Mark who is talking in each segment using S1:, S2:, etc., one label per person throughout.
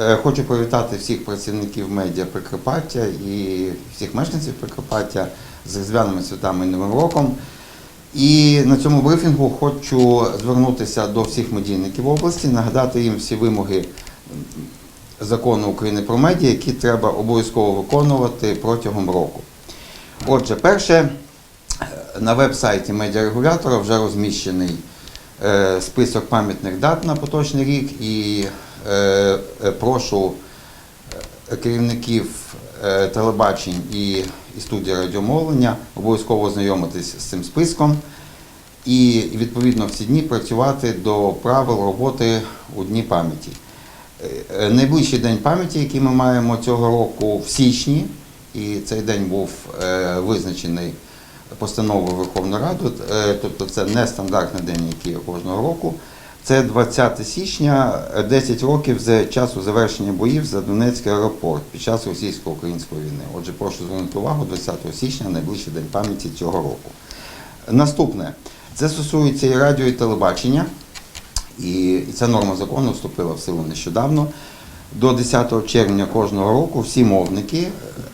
S1: Е, Хочу привітати всіх працівників медіа Прикарпаття і всіх мешканців Прикарпаття з різдвяними святами і Новим роком. І на цьому брифінгу хочу звернутися до всіх медійників області, нагадати їм всі вимоги закону України про медіа, які треба обов'язково виконувати протягом року. Отже, перше, е, на веб-сайті медіарегулятора вже розміщений е, список пам'ятних дат на поточний рік і прошу е, керівників е, телебачень і, студії радіомовлення обов'язково ознайомитись з цим списком і відповідно в ці дні працювати до правил роботи у Дні пам'яті. Е, е, Найближчий день пам'яті, який ми маємо цього року в січні, і цей день був е, визначений постановою Верховної Ради, е, тобто це не стандартний день, який кожного року. Це 20 січня, е, 10 років з часу завершення боїв за Донецький аеропорт під час російсько-української війни. Отже, прошу звернути увагу 20 січня, найближчий день пам'яті цього року. Наступне, це стосується і радіо, і телебачення. І і ця норма закону вступила в силу нещодавно. До 10 червня кожного року всі мовники е,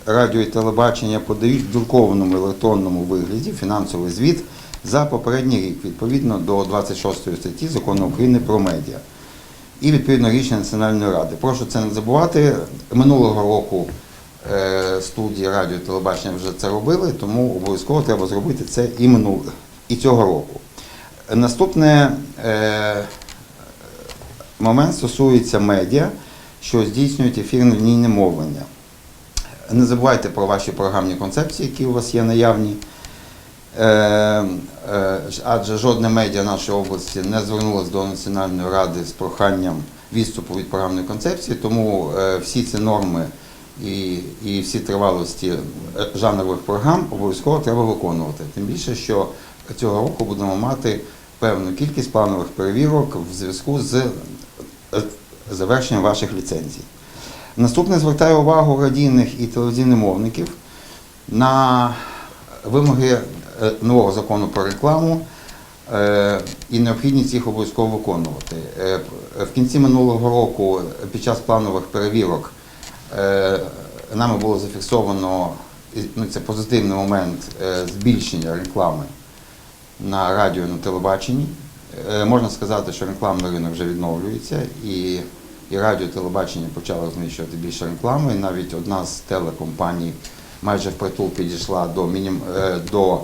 S1: радіо і телебачення подають в друкованому електронному вигляді фінансовий звіт за попередній рік, відповідно до 26 статті закону України про медіа. І відповідно рішення Національної ради. Прошу це не забувати. Минулого року е, студії радіо і телебачення вже це робили, тому обов'язково треба зробити це і минулого і цього року. Наступне е, момент стосується медіа, що здійснюють ефірне лінійне мовлення. Не забувайте про ваші програмні концепції, які у вас є наявні. Е, е, адже жодне медіа нашої області не звернулося до Національної ради з проханням відступу від програмної концепції, тому е, всі ці норми і, і всі тривалості жанрових програм обов'язково треба виконувати. Тим більше, що цього року будемо мати певну кількість планових перевірок в зв'язку з завершенням ваших ліцензій. Наступне звертаю увагу радійних і телевізійних мовників на вимоги нового закону про рекламу е, і необхідність їх обов'язково виконувати. Е, В кінці минулого року е, під час планових перевірок е, нами було зафіксовано ну, це позитивний момент е, збільшення реклами на радіо на телебаченні. Е, Можна сказати, що рекламний ринок вже відновлюється і, і радіо телебачення почало розміщувати більше реклами. І навіть одна з телекомпаній майже впритул підійшла до, мінім, е, до е,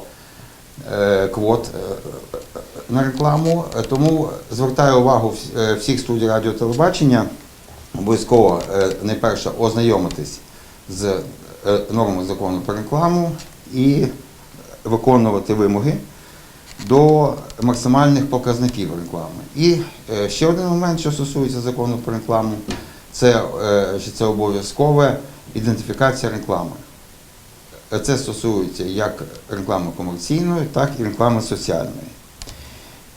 S1: квот е, на рекламу. Е, Тому звертаю увагу е, всіх студій радіо телебачення обов'язково е, найперше ознайомитись з е, нормами закону про рекламу і виконувати вимоги до максимальних показників реклами. І е, ще один момент, що стосується закону про рекламу, це, е, це обов'язкове ідентифікація реклами. Це стосується як реклами комерційної, так і реклами соціальної.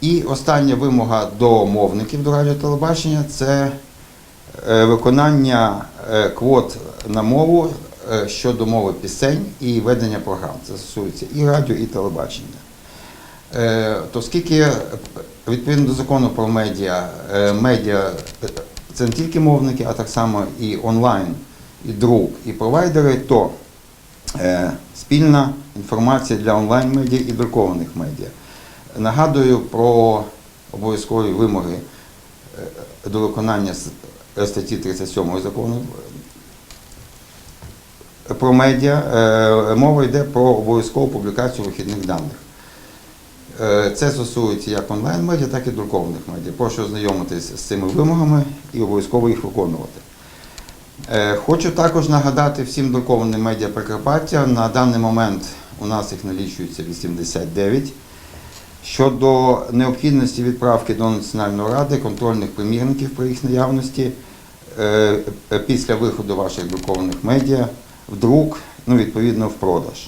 S1: І остання вимога до мовників до радіотелебачення це е, виконання е, квот на мову е, щодо мови пісень і ведення програм. Це стосується і радіо, і телебачення. То оскільки відповідно до закону про медіа, медіа це не тільки мовники, а так само і онлайн, і друк, і провайдери, то спільна інформація для онлайн-медіа і друкованих медіа. Нагадую про обов'язкові вимоги е, до виконання е, статті 37 закону е, про медіа. Е, Мова йде про обов'язкову публікацію вихідних даних. Е, Це стосується як онлайн-медіа, так і друкованих медіа. Прошу ознайомитись з цими вимогами і обов'язково їх виконувати. Е, Хочу також нагадати всім друкованим медіа Прикарпаття. На даний момент у нас їх налічується 89. Щодо необхідності відправки до Національної ради контрольних примірників при їх наявності е, е, після виходу ваших друкованих медіа в друк, ну відповідно в продаж.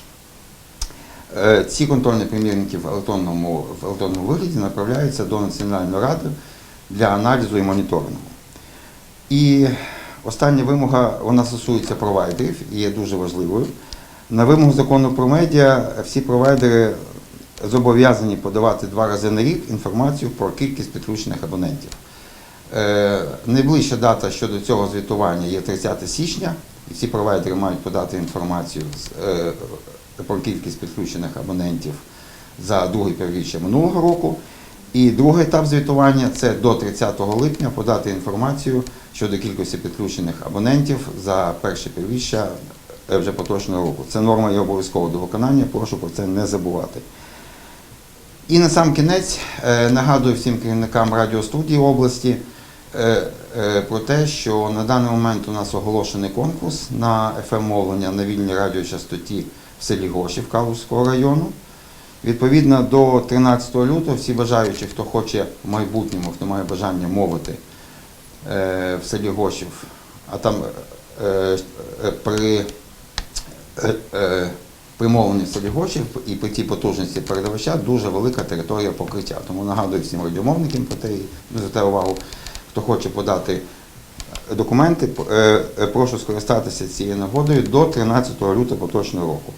S1: Ці контрольні примірники в електронному, в електронному вигляді направляються до Національної ради для аналізу і моніторингу. І остання вимога вона стосується провайдерів і є дуже важливою. На вимогу закону про медіа всі провайдери зобов'язані подавати два рази на рік інформацію про кількість підключених абонентів. Е, Найближча дата щодо цього звітування є 30 січня. І всі провайдери мають подати інформацію е, про кількість підключених абонентів за друге півріччя минулого року. І другий етап звітування це до 30 липня подати інформацію щодо кількості підключених абонентів за перше півріччя е, вже поточного року. Це норма є обов'язково до виконання, прошу про це не забувати. І на сам кінець е, нагадую всім керівникам радіостудії області е, про те, що на даний момент у нас оголошений конкурс на FM-мовлення на вільній радіочастоті в селі Гошів Калузького району. Відповідно до 13 лютого всі бажаючі, хто хоче в майбутньому, хто має бажання мовити е, в селі Гошів, а там е, е, при е, е, при мовленні в селі Гошів і при тій потужності передавача дуже велика територія покриття. Тому нагадую всім радіомовникам про те, звертаю увагу, хто хоче подати документи, прошу скористатися цією нагодою до 13 лютого поточного року.